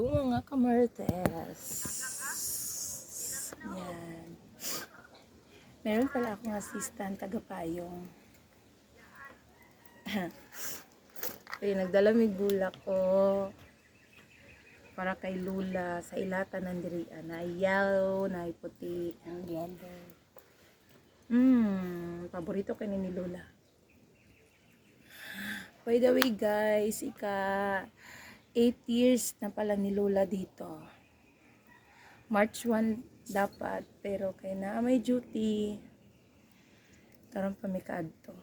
Hello mga kamartes. Yan. Meron pala akong assistant tagapayong. Ay, nagdala may bulak ko para kay Lula sa ilata ng dirian na yellow, na puti, ang yellow. Hmm, paborito kay ni Lula. By the way guys, ika 8 years na pala ni Lola dito. March 1 dapat, pero kay na may duty. Karon pa may kaadto.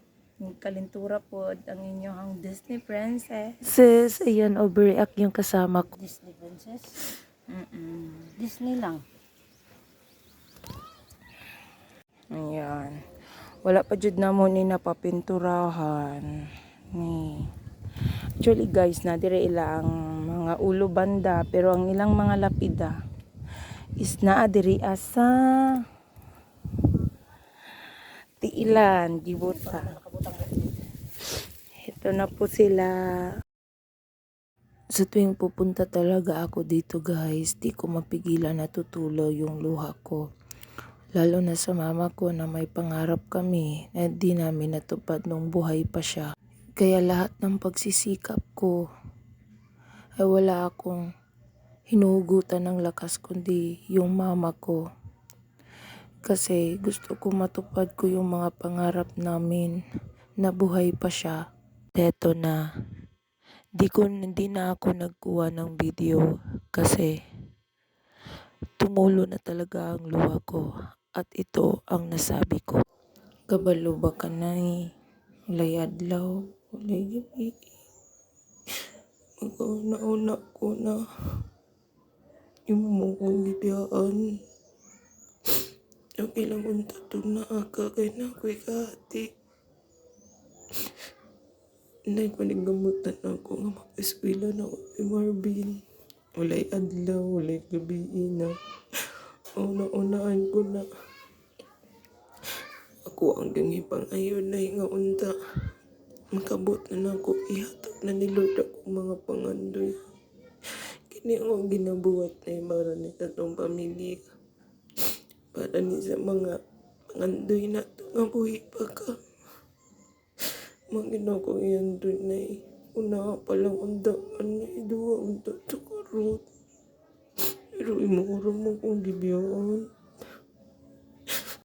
Kalintura po ang inyong Disney princess. Sis, ayan, overreact yung kasama ko. Disney Princess? Mm-mm. Disney lang. Ayan. Wala pa jud na mo ni napapinturahan. Ni. Actually guys, na dire ilang mga ulo banda pero ang ilang mga lapida is naa diri asa tiilan, gibuta. Ito na po sila. Sa tuwing pupunta talaga ako dito guys, di ko mapigilan na tutulo yung luha ko. Lalo na sa mama ko na may pangarap kami na di namin natupad nung buhay pa siya. Kaya lahat ng pagsisikap ko ay wala akong hinuhugutan ng lakas kundi yung mama ko. Kasi gusto ko matupad ko yung mga pangarap namin na buhay pa siya. Eto na, di ko hindi na ako nagkuha ng video kasi tumulo na talaga ang luha ko at ito ang nasabi ko. Kabalo ba ka na eh? Walay adlaw, walay gabi. Mag-una-una ko na yung mo kong gibiyaan. Okay lang kung tatong na aga kay na ako'y kahati. Nay panigamutan ako nga mapaskwila na ako kay Marvin. Walay adlaw, walay gabi na. Una-unaan ko na. Ako ang gangipang ayon na nga unta. Makabot na na ako ihatag na ni Lord ako mga pangandoy. Kini ako ginabuhat na para ni tatong pamilya. Para ni sa mga pangandoy na ito nga buhi pa ka. Mga ginako iyan doon na eh. Una pa lang undaan na iduwa unta sa karot. Pero imuro mo kong gibiyaan.